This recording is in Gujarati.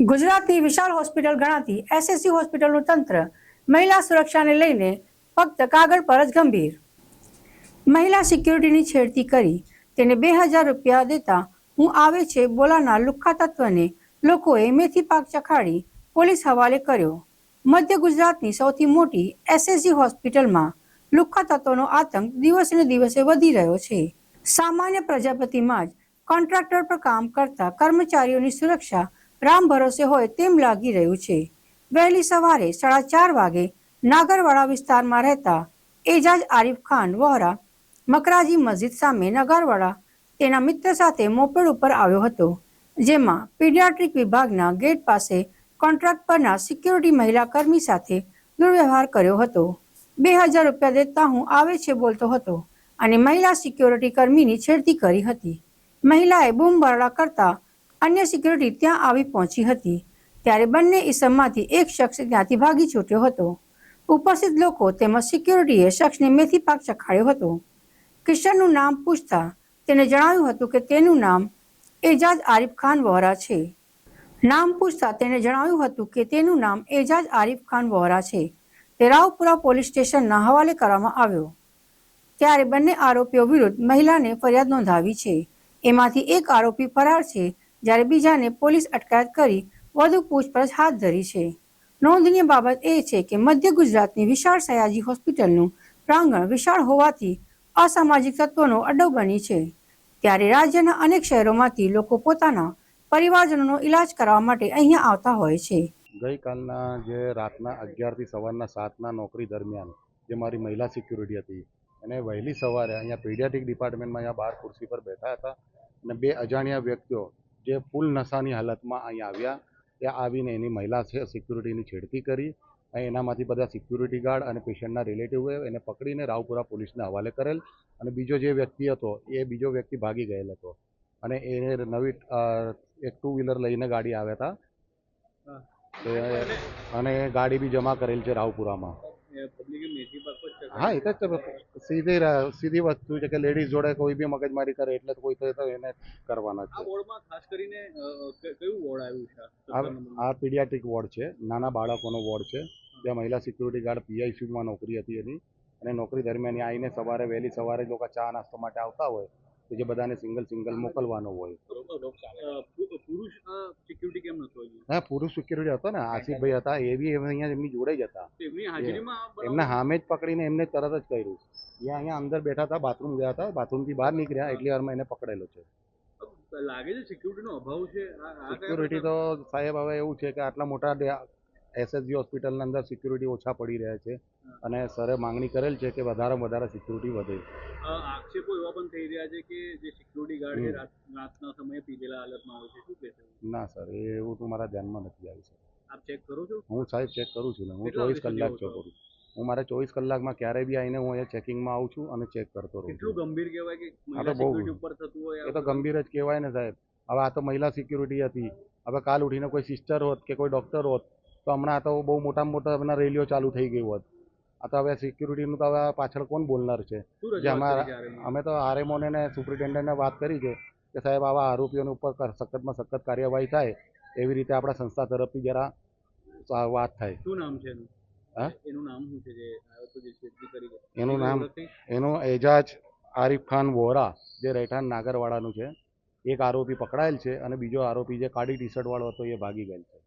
ગુજરાતની વિશાળ હોસ્પિટલ ગણાતી એસએસસી હોસ્પિટલનું તંત્ર મહિલા સુરક્ષાને લઈને ફક્ત કાગળ પર જ ગંભીર. મહિલા સિક્યુરિટીની છેડતી કરી તેને બે હજાર રૂપિયા દેતા હું આવે છે બોલાના લુખ્ખા તત્વને લોકોએ મેથી પાક ચખાડી પોલીસ હવાલે કર્યો. મધ્ય ગુજરાતની સૌથી મોટી એસએસજી હોસ્પિટલમાં લુખ્ખા તત્વોનો આતંક દિવસે દિવસે વધી રહ્યો છે. સામાન્ય પ્રજાપતિમાં જ કોન્ટ્રાક્ટર પર કામ કરતા કર્મચારીઓની સુરક્ષા રામ ભરોસે હોય તેમ લાગી રહ્યું છે. વહેલી સવારે સાડા ચાર વાગે નાગરવાડા વિસ્તારમાં રહેતા એજાજ આરિફ ખાન વોહરા મકરાજી મસ્જિદ સામે નગરવાડા તેના મિત્ર સાથે મોપેડ ઉપર આવ્યો હતો, જેમાં પીડિયાટ્રિક વિભાગના ગેટ પાસે કોન્ટ્રાક્ટ પરના સિક્યોરિટી મહિલા કર્મી સાથે દુર્વ્યવહાર કર્યો હતો. બે હજાર રૂપિયા દેતા હું આવે છે બોલતો હતો અને મહિલા સિક્યોરિટી કર્મીની છેડતી કરી હતી. મહિલાએ બૂમ બરડા કરતા અન્ય સિક્યુરિટી ત્યાં આવી પહોંચી હતી. ત્યારે બંને ઇસમમાંથી એક શખ્સ ત્યાંથી ભાગી છૂટ્યો હતો. ઉપસ્થિત લોકો તેમજ સિક્યુરિટીએ શખ્સને મેથી પાક ચખાડ્યો હતો. કિશનનું નામ પૂછતા તેને જણાવ્યું હતું કે તેનું નામ એજાજ આરિફ ખાન વોરા છે. નામ પૂછતા તેને જણાવ્યું હતું કે તેનું નામ એજાજ આરિફ ખાન વોરા છે. તે રાવપુરા પોલીસ સ્ટેશનના હવાલે કરવામાં આવ્યો. ત્યારે બંને આરોપીઓ વિરુદ્ધ મહિલાને ફરિયાદ નોંધાવી છે. એમાંથી એક આરોપી ફરાર છે. જ્યારે બીજાને પોલીસ અટકાયત કરી વધુ પૂછપરછ હાથ ધરી છે. નોંધનીય બાબત એ છે કે મધ્ય ગુજરાતની વિશાળ સયાજી હોસ્પિટલનું પ્રાંગણ વિશાળ હોવાથી અસામાજિક તત્વોનો અડ્ડો બની છે. ત્યારે રાજ્યના અનેક શહેરોમાંથી લોકો પોતાના પરિવારજનોનો ઇલાજ કરાવવા માટે અહીંયા આવતા હોય છે. ગઈકાલના જે રાતના અગિયારથી સવારના સાતના નોકરી દરમિયાન જે મારી મહિલા સિક્યુરિટી હતી અને વહેલી સવારે અહીંયા પીડિયાટિક ડિપાર્ટમેન્ટમાં અહીંયા બહાર ખુરશી પર બેઠા હતા અને બે અજાણ્યા વ્યક્તિઓ જે ફૂલ નશાની હાલતમાં અહીં આવ્યા ત્યાં આવીને એની મહિલા છે સિક્યુરિટીની છેડતી કરી અહીં એનામાંથી બધા સિક્યુરિટી ગાર્ડ અને પેશન્ટના રિલેટિવ એને પકડીને રાવપુરા પોલીસને હવાલે કરેલ અને બીજો જે વ્યક્તિ હતો એ બીજો વ્યક્તિ ભાગી ગયેલ હતો. અને એ નવી એક ટુ વ્હીલર લઈને ગાડી આવ્યા હતા. અને ગાડી બી જમા કરેલ છે રાવપુરામાં. હા એ તો સીધી સીધી વસ્તુ છે કે લેડીઝ જોડે કોઈ બી મગજમારી કરે એટલે કોઈ તો એને કરવાના આ છે. ખાસ કરીને કયું વોર્ડ આવ્યું છે? આ આ સત્તર નંબરનું? આ પીડિયાટ્રિક વોર્ડ છે. નાના બાળકોનો વોર્ડ છે. જ્યાં મહિલા સિક્યુરિટી ગાર્ડ પીઆઈસીયુમાં નોકરી હતી એની. અને નોકરી દરમિયાન આવીને સવારે વહેલી સવારે લોકો ચા નાસ્તો માટે આવતા હોય. તો જે બધાને સિંગલ સિંગલ મોકલવાનો હોય. પુરુષ સિક્યુરિટી કેમ નતો હા પુરુષ સિક્યુરિટી હતો ને. આસિફભાઈ હતા એ બી અહીંયા એમની જોડે જ હતા. એમના હામે જ પકડીને એમને તરત જ કર્યું. એ અહીંયા અંદર બેઠા હતા બાથરૂમ ગયા હતા. બાથરૂમથી બહાર નીકળ્યા એટલી વારમાં એને પકડેલો છે. લાગે છે સિક્યુરિટીનો અભાવ છે. સિક્યુરિટી તો સાહેબ હવે એવું છે કે આટલા મોટા એસએસજી હોસ્પિટલની અંદર સિક્યુરિટી ઓછા પડી રહ્યા છે અને સરે માંગણી કરેલ છે કે વધારેમાં વધારે સિક્યુરિટી વધે. આક્ષેપો એવા પણ થઈ રહ્યા છે કે જે સિક્યુરિટી ગાર્ડ રાતના સમયે પીધેલા હાલતમાં હોય છે. શું કહેશો ના સર એવું તો મારા ધ્યાનમાં નથી આવી સર. આપ ચેક કરો છો? હું સાહેબ ચેક કરું છું ને હું ચોવીસ કલાક ચેક કરું હું મારે ચોવીસ કલાકમાં ક્યારે બી આવીને હું અહીંયા ચેકિંગમાં આવું છું અને ચેક કરતો રહું એટલું ગંભીર કહેવાય કે આ તો બહુ. ઉપર થતું હોય એ તો ગંભીર જ કહેવાય ને સાહેબ. હવે આ તો મહિલા સિક્યુરિટી હતી. હવે કાલ ઉઠીને કોઈ સિસ્ટર હોત કે કોઈ ડૉક્ટર હોત તો હમણાં તો બહુ મોટામાં મોટા હમણાં રેલીઓ ચાલુ થઈ ગઈ હોત આ તો હવે સિક્યુરિટીનું તો હવે પાછળ કોણ બોલનાર છે જે? અમે તો આરએમઓને ને સુપ્રિન્ટેન્ડન્ટને વાત કરી છે કે સાહેબ આવા આરોપીઓની ઉપર સખતમાં સખત કાર્યવાહી થાય એવી રીતે આપણા સંસ્થા તરફથી જરા વાત થાય શું નામ છે એનું હા? એનું નામ શું છે જે? એનું નામ ઓળખતી? એજાજ આરિફ ખાન વોરા જે રહેઠાણ નાગરવાડાનું છે એક આરોપી પકડાયેલ છે અને બીજો આરોપી જે કાળી ટી શર્ટ વાળો હતો એ ભાગી ગયેલ છે